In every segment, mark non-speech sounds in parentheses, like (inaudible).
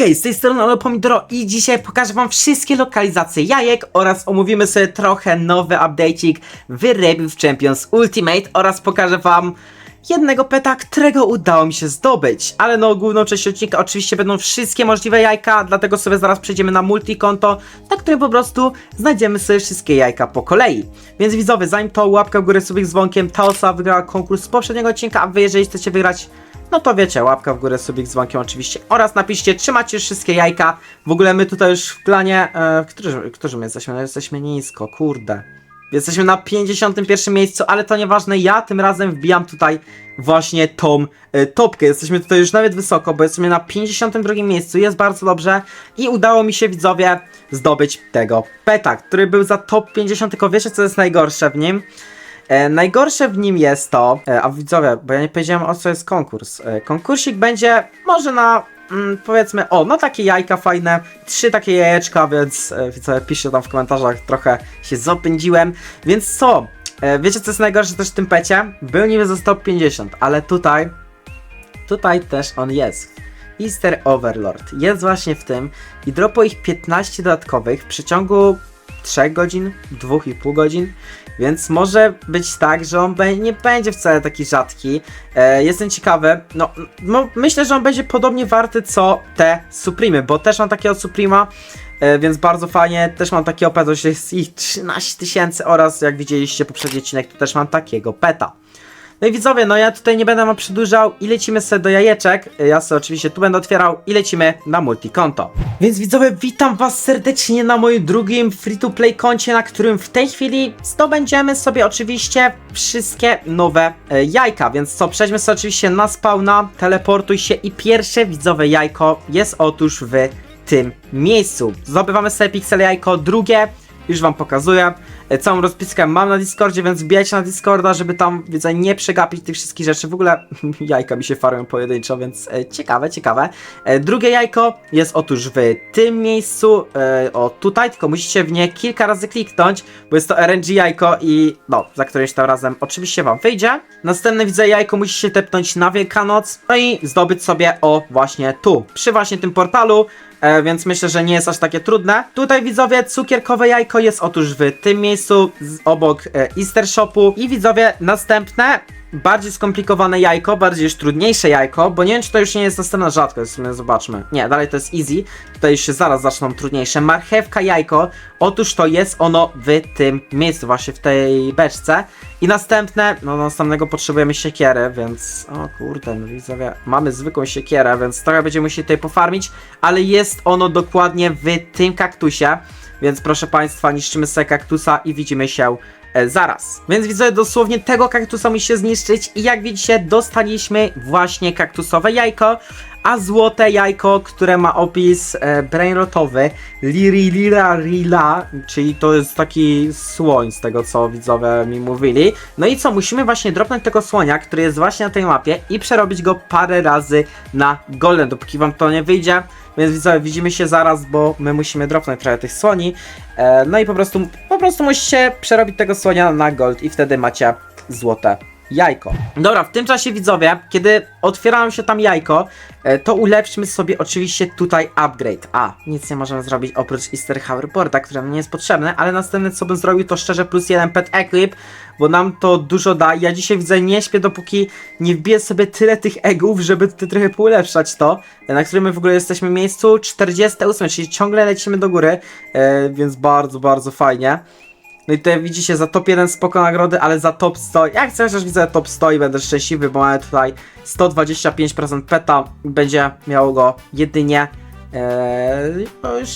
hej, z tej strony Olo Pomidoro i dzisiaj pokażę wam wszystkie lokalizacje jajek oraz omówimy sobie trochę nowy update'ik w Rebel Champions Ultimate oraz pokażę wam jednego peta, którego udało mi się zdobyć. Ale no, główną część odcinka oczywiście będą wszystkie możliwe jajka, dlatego sobie zaraz przejdziemy na multikonto, na którym po prostu znajdziemy sobie wszystkie jajka po kolei. Więc widzowie, zanim to łapka w górę subik z dzwonkiem, ta osoba wygrała konkurs z poprzedniego odcinka, a wy jeżeli chcecie wygrać no to wiecie, łapka w górę, subik z dzwonkiem oczywiście oraz napiszcie, czy macie wszystkie jajka. W ogóle my tutaj już w planie, e, którzy, którzy my jesteśmy? No jesteśmy nisko, kurde. Jesteśmy na 51 miejscu, ale to nieważne, ja tym razem wbijam tutaj właśnie tą e, topkę. Jesteśmy tutaj już nawet wysoko, bo jesteśmy na 52 miejscu, jest bardzo dobrze i udało mi się widzowie zdobyć tego peta, który był za top 50, tylko wiecie co jest najgorsze w nim? E, najgorsze w nim jest to, e, a widzowie, bo ja nie powiedziałem o co jest konkurs. E, konkursik będzie może na mm, powiedzmy, o, no takie jajka fajne, trzy takie jajeczka, więc e, piszcie tam w komentarzach, trochę się zapędziłem. Więc co? E, wiecie co jest najgorsze też w tym pecie? Był niby za 150, ale tutaj, tutaj też on jest. Easter Overlord jest właśnie w tym i dropo ich 15 dodatkowych w przeciągu 3 godzin, 2,5 godzin, więc może być tak, że on nie będzie wcale taki rzadki. E, jestem ciekawy, no, no myślę, że on będzie podobnie warty co te Supremy, bo też mam takiego Suprema, e, więc bardzo fajnie, też mam taki opet, że jest ich 13 tysięcy oraz jak widzieliście poprzedni odcinek, to też mam takiego peta. No i widzowie, no ja tutaj nie będę wam przedłużał i lecimy sobie do jajeczek. Ja sobie oczywiście tu będę otwierał i lecimy na multikonto. Więc widzowie, witam was serdecznie na moim drugim free-to-play koncie, na którym w tej chwili zdobędziemy sobie oczywiście wszystkie nowe e, jajka. Więc co, przejdźmy sobie oczywiście na spawna, teleportuj się i pierwsze widzowe jajko jest otóż w tym miejscu. Zdobywamy sobie pixel jajko, drugie już wam pokazuję. E, Całą rozpiskę mam na Discordzie, więc wbijajcie na Discorda, żeby tam, wiedzę, nie przegapić tych wszystkich rzeczy. W ogóle (laughs) jajka mi się farmią pojedynczo, więc e, ciekawe, ciekawe. E, drugie jajko jest otóż w tym miejscu, o tutaj, tylko musicie w nie kilka razy kliknąć, bo jest to RNG jajko i no, za którymś tam razem oczywiście wam wyjdzie. Następne widzę jajko musicie tepnąć na Wielkanoc, no i zdobyć sobie o właśnie tu, przy właśnie tym portalu, e, więc myślę, że nie jest aż takie trudne. Tutaj widzowie, cukierkowe jajko jest otóż w tym miejscu, z, obok e, Easter Shopu i widzowie, następne bardziej skomplikowane jajko, bardziej już trudniejsze jajko, bo nie wiem, czy to już nie jest następna rzadkość, zobaczmy. Nie, dalej to jest easy, tutaj już się zaraz zaczną trudniejsze. Marchewka jajko, otóż to jest ono w tym miejscu, właśnie w tej beczce. I następne, no następnego potrzebujemy siekierę, więc, o kurde, no widzowie, mamy zwykłą siekierę, więc trochę będziemy musieli tutaj pofarmić, ale jest ono dokładnie w tym kaktusie, więc proszę Państwa, niszczymy sobie kaktusa i widzimy się zaraz. Więc widzę, dosłownie tego kaktusa musi się zniszczyć i jak widzicie, dostaliśmy właśnie kaktusowe jajko, a złote jajko, które ma opis e, brainrotowy, liri lira rila, czyli to jest taki słoń z tego co widzowie mi mówili. No i co, musimy właśnie dropnąć tego słonia, który jest właśnie na tej mapie i przerobić go parę razy na golden, dopóki wam to nie wyjdzie. Więc widzowie, widzimy się zaraz, bo my musimy dropnąć trochę tych słoni. E, no i po prostu, po prostu musicie przerobić tego słonia na gold i wtedy macie złote jajko. Dobra, w tym czasie widzowie, kiedy otwierało się tam jajko, e, to ulepszmy sobie oczywiście tutaj upgrade. A, nic nie możemy zrobić oprócz Easter Hoverboarda, które nam nie jest potrzebne, ale następne co bym zrobił to szczerze plus jeden pet equip, bo nam to dużo da. Ja dzisiaj widzę nie śpię dopóki nie wbiję sobie tyle tych egów, żeby ty trochę poulepszać to, e, na którym my w ogóle jesteśmy miejscu 48, czyli ciągle lecimy do góry, e, więc bardzo, bardzo fajnie. No i tutaj widzicie za top 1 spoko nagrody, ale za top 100, jak chcę, chociaż widzę top 100 i będę szczęśliwy, bo mamy tutaj 125% peta, będzie miało go jedynie Eee, no już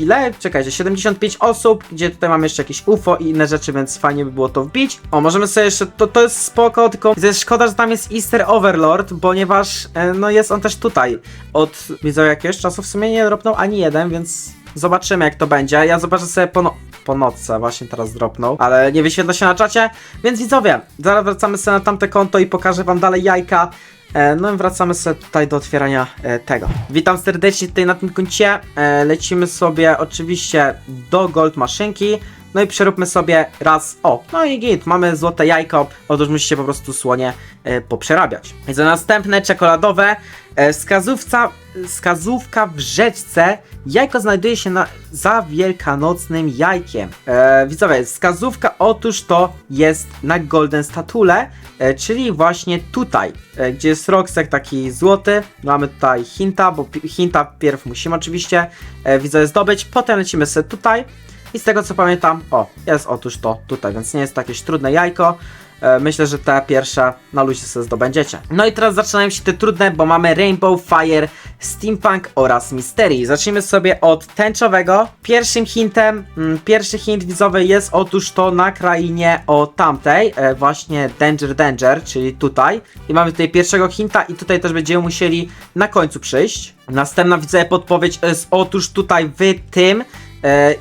ile? Czekajcie, 75 osób, gdzie tutaj mamy jeszcze jakieś UFO i inne rzeczy, więc fajnie by było to wbić. O, możemy sobie jeszcze, to, to jest spoko, tylko jest szkoda, że tam jest Easter Overlord, ponieważ e, no jest on też tutaj. Od, widzę jakiegoś czasu w sumie nie dropnął ani jeden, więc zobaczymy jak to będzie. Ja zobaczę sobie po, no po właśnie teraz dropnął, ale nie wyświetla się na czacie, więc widzowie, zaraz wracamy sobie na tamte konto i pokażę wam dalej jajka. E, No i wracamy sobie tutaj do otwierania e, tego. Witam serdecznie tutaj na tym koncie. E, lecimy sobie oczywiście do gold maszynki. No i przeróbmy sobie raz, o, no i git, mamy złote jajko, otóż musicie po prostu słonie e, poprzerabiać. I za następne czekoladowe, e, wskazówca, wskazówka w rzeczce, jajko znajduje się na, za wielkanocnym jajkiem. E, widzowie, wskazówka otóż to jest na Golden Statule, e, czyli właśnie tutaj, e, gdzie jest rogsek taki złoty, mamy tutaj hinta, bo hinta pierw musimy oczywiście, e, widzowie, zdobyć, potem lecimy sobie tutaj, i z tego co pamiętam, o, jest otóż to tutaj, więc nie jest to jakieś trudne jajko. E, Myślę, że te pierwsze na luzie sobie zdobędziecie. No i teraz zaczynają się te trudne, bo mamy Rainbow, Fire, Steampunk oraz Mystery. Zacznijmy sobie od tęczowego. Pierwszym hintem, mm, pierwszy hint widzowy jest otóż to na krainie o tamtej, e, właśnie Danger Danger, czyli tutaj. I mamy tutaj pierwszego hinta i tutaj też będziemy musieli na końcu przyjść. Następna widzę podpowiedź jest otóż tutaj w tym,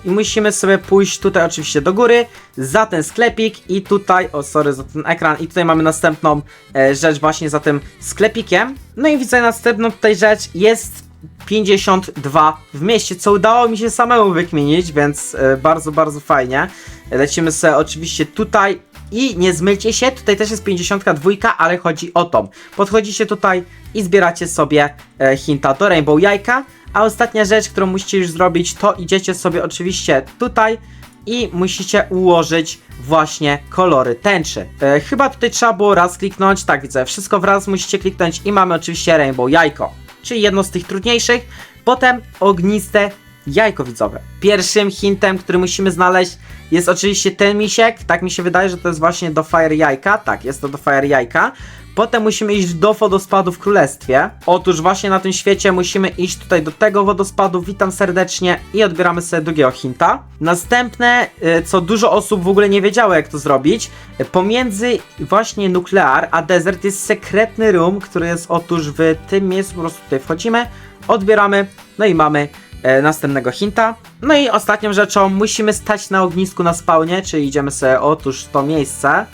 I musimy sobie pójść tutaj oczywiście do góry, za ten sklepik i tutaj, o sorry za ten ekran, i tutaj mamy następną e, rzecz właśnie za tym sklepikiem. No i widzę następną tutaj rzecz, jest 52 w mieście, co udało mi się samemu wykminić, więc e, bardzo, bardzo fajnie. Lecimy sobie oczywiście tutaj i nie zmylcie się, tutaj też jest 52, ale chodzi o tą. Podchodzicie tutaj i zbieracie sobie e, hinta do Rainbow Jajka, a ostatnia rzecz, którą musicie już zrobić, to idziecie sobie oczywiście tutaj i musicie ułożyć właśnie kolory tęczy. E, chyba tutaj trzeba było raz kliknąć, tak widzę, wszystko wraz musicie kliknąć i mamy oczywiście Rainbow Jajko, czyli jedno z tych trudniejszych. Potem ogniste jajko widzowe. Pierwszym hintem, który musimy znaleźć jest oczywiście ten misiek, tak mi się wydaje, że to jest właśnie do Fire Jajka, tak, jest to do Fire Jajka. Potem musimy iść do wodospadu w królestwie. Otóż właśnie na tym świecie musimy iść tutaj do tego wodospadu. Witam serdecznie i odbieramy sobie drugiego hinta. Następne, y, co dużo osób w ogóle nie wiedziało jak to zrobić, pomiędzy właśnie nuklear a desert jest sekretny room, który jest otóż w tym miejscu, po prostu tutaj wchodzimy, odbieramy, no i mamy e, następnego hinta. No i ostatnią rzeczą musimy stać na ognisku na spawnie, czyli idziemy sobie otóż w to miejsce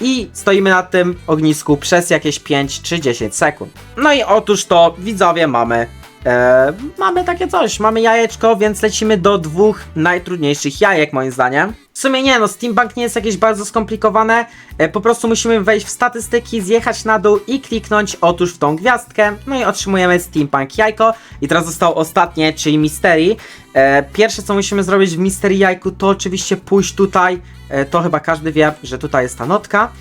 i stoimy na tym ognisku przez jakieś 5 czy 10 sekund. No i otóż to widzowie mamy e, mamy takie coś, mamy jajeczko, więc lecimy do dwóch najtrudniejszych jajek moim zdaniem. W sumie nie no, Steampunk nie jest jakieś bardzo skomplikowane, e, po prostu musimy wejść w statystyki, zjechać na dół i kliknąć otóż w tą gwiazdkę, no i otrzymujemy Steampunk jajko. I teraz zostało ostatnie, czyli Mystery. E, pierwsze co musimy zrobić w Mystery jajku to oczywiście pójść tutaj, e, to chyba każdy wie, że tutaj jest ta notka.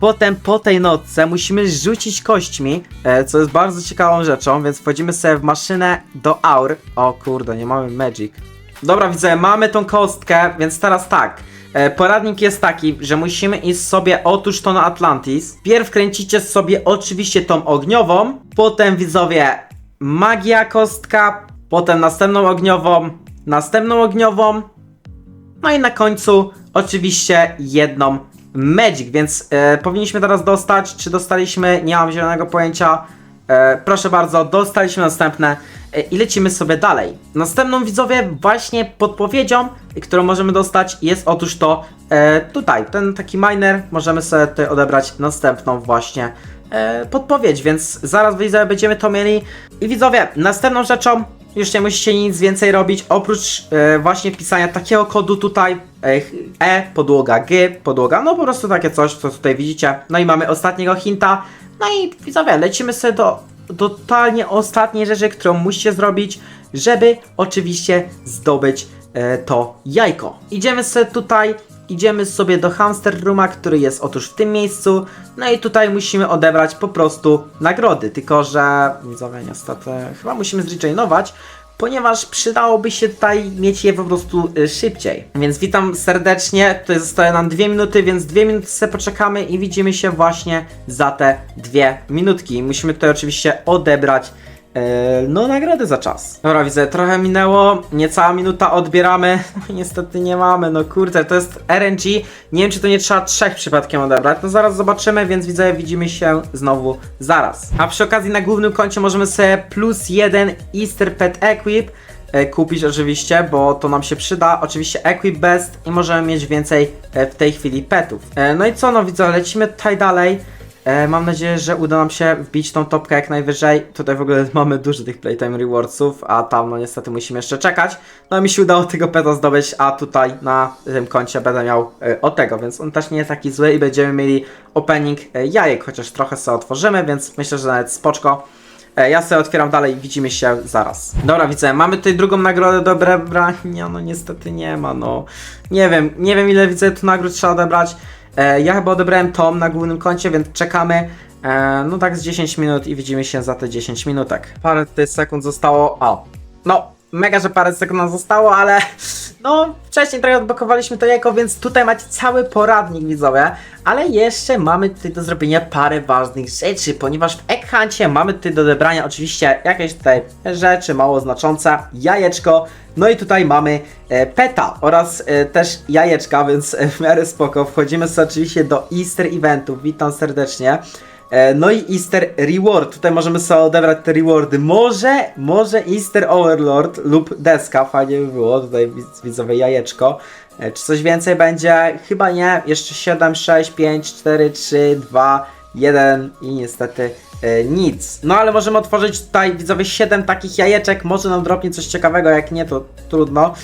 Potem po tej nocce musimy rzucić kośćmi, co jest bardzo ciekawą rzeczą, więc wchodzimy sobie w maszynę do aur. O kurde, nie mamy magic. Dobra, widzę, mamy tą kostkę, więc teraz tak. E, poradnik jest taki, że musimy iść sobie otóż to na Atlantis. Pierw kręcicie sobie oczywiście tą ogniową, potem widzowie magia kostka, potem następną ogniową, następną ogniową, no i na końcu oczywiście jedną Magic, więc e, powinniśmy teraz dostać, czy dostaliśmy, nie mam zielonego pojęcia. E, proszę bardzo, dostaliśmy następne e, i lecimy sobie dalej. Następną widzowie właśnie podpowiedzią, którą możemy dostać jest otóż to e, tutaj, ten taki miner, możemy sobie tutaj odebrać następną właśnie e, podpowiedź, więc zaraz widzowie będziemy to mieli. I widzowie, następną rzeczą już nie musicie nic więcej robić, oprócz e, właśnie wpisania takiego kodu tutaj, e, podłoga G, podłoga, no po prostu takie coś, co tutaj widzicie. No i mamy ostatniego hinta, no i widzowie, lecimy sobie do totalnie ostatniej rzeczy, którą musicie zrobić, żeby oczywiście zdobyć e, to jajko. Idziemy sobie tutaj, idziemy sobie do Hamster Rooma, który jest otóż w tym miejscu, no i tutaj musimy odebrać po prostu nagrody, tylko że widzowie niestety chyba musimy zrejoinować, ponieważ przydałoby się tutaj mieć je po prostu y, szybciej. Więc witam serdecznie, tutaj zostaje nam dwie minuty, więc dwie minuty sobie poczekamy i widzimy się właśnie za te dwie minutki. Musimy tutaj oczywiście odebrać no, nagrody za czas. Dobra, widzę, trochę minęło, niecała minuta odbieramy. (laughs) No niestety nie mamy, no kurde, to jest RNG. Nie wiem, czy to nie trzeba trzech przypadkiem odebrać. No zaraz zobaczymy, więc widzę, widzimy się znowu zaraz. A przy okazji na głównym koncie możemy sobie plus jeden Easter Pet Equip e, kupić oczywiście, bo to nam się przyda. Oczywiście Equip Best i możemy mieć więcej e, w tej chwili petów. E, no i co, no widzę, lecimy tutaj dalej. E, mam nadzieję, że uda nam się wbić tą topkę jak najwyżej. Tutaj w ogóle (laughs) mamy dużo tych Playtime Rewardsów, a tam no niestety musimy jeszcze czekać. No mi się udało tego peta zdobyć, a tutaj na tym koncie będę miał e, o tego, więc on też nie jest taki zły i będziemy mieli opening e, jajek, chociaż trochę sobie otworzymy, więc myślę, że nawet spoczko. E, Ja sobie otwieram dalej i widzimy się zaraz. Dobra, widzę, mamy tutaj drugą nagrodę do odebrania. No niestety nie ma, no. Nie wiem, nie wiem ile widzę tu nagród trzeba odebrać. E, ja chyba odebrałem tom na głównym koncie, więc czekamy. E, no tak z 10 minut i widzimy się za te 10 minutek. Parę sekund zostało. O, no, mega, że parę sekund nam zostało, ale no, wcześniej trochę odblokowaliśmy to jajko, więc tutaj macie cały poradnik widzowie, ale jeszcze mamy tutaj do zrobienia parę ważnych rzeczy, ponieważ w Egghuncie mamy tutaj do odebrania oczywiście jakieś tutaj rzeczy mało znaczące, jajeczko, no i tutaj mamy e, peta oraz e, też jajeczka, więc e, w miarę spoko. Wchodzimy sobie oczywiście do Easter eventów, witam serdecznie. E, No i Easter Reward. Tutaj możemy sobie odebrać te rewardy. Może, może Easter Overlord lub deska. Fajnie by było. Tutaj widz- widzowie jajeczko. E, Czy coś więcej będzie? Chyba nie. Jeszcze 7, 6, 5, 4, 3, 2, 1 i niestety e, nic. No ale możemy otworzyć tutaj widzowie 7 takich jajeczek. Może nam dropnie coś ciekawego. Jak nie, to trudno.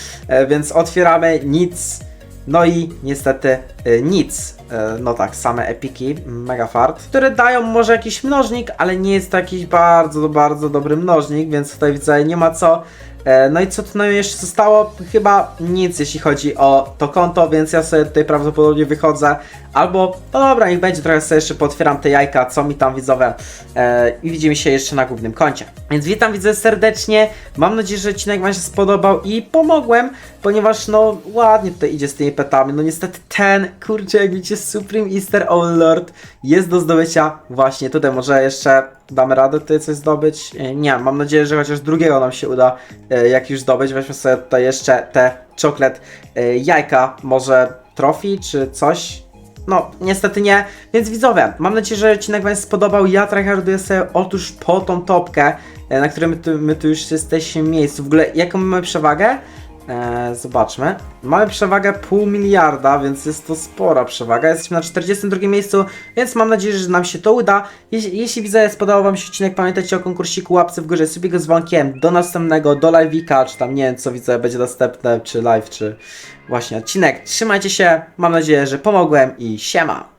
Więc otwieramy nic. No i niestety nic. Y, no tak, same epiki, mega fart, które dają może jakiś mnożnik, ale nie jest to jakiś bardzo, bardzo dobry mnożnik, więc tutaj widzę, nie ma co. E, No i co tu nam jeszcze zostało? Chyba nic, jeśli chodzi o to konto, więc ja sobie tutaj prawdopodobnie wychodzę. Albo, no dobra, niech będzie, trochę sobie jeszcze potwieram te jajka, co mi tam widzowie e, i widzimy się jeszcze na głównym koncie. Więc witam widzę serdecznie, mam nadzieję, że odcinek Wam się spodobał i pomogłem, ponieważ no ładnie tutaj idzie z tymi petami. No niestety ten, kurczę, jak widzicie, Supreme Easter Overlord jest do zdobycia właśnie tutaj. Może jeszcze damy radę tutaj coś zdobyć? E, Nie, mam nadzieję, że chociaż drugiego nam się uda e, jak już zdobyć. Weźmy sobie tutaj jeszcze te czoklet e, jajka, może trofi czy coś. No, niestety nie. Więc widzowie, mam nadzieję, że odcinek Wam się spodobał. Ja tryharduję sobie otóż po tą topkę, na której my tu, my tu już jesteśmy w miejscu. W ogóle, jaką mamy przewagę? E, zobaczmy. Mamy przewagę pół miliarda, więc jest to spora przewaga. Jesteśmy na 42 miejscu, więc mam nadzieję, że nam się to uda. Jeśli, jeśli widzę, spodobał Wam się odcinek, pamiętajcie o konkursiku łapce w górze, sobie go z dzwonkiem. Do następnego, do live'ika, czy tam nie wiem co widzę, będzie dostępne, czy live, czy właśnie odcinek. Trzymajcie się, mam nadzieję, że pomogłem i siema.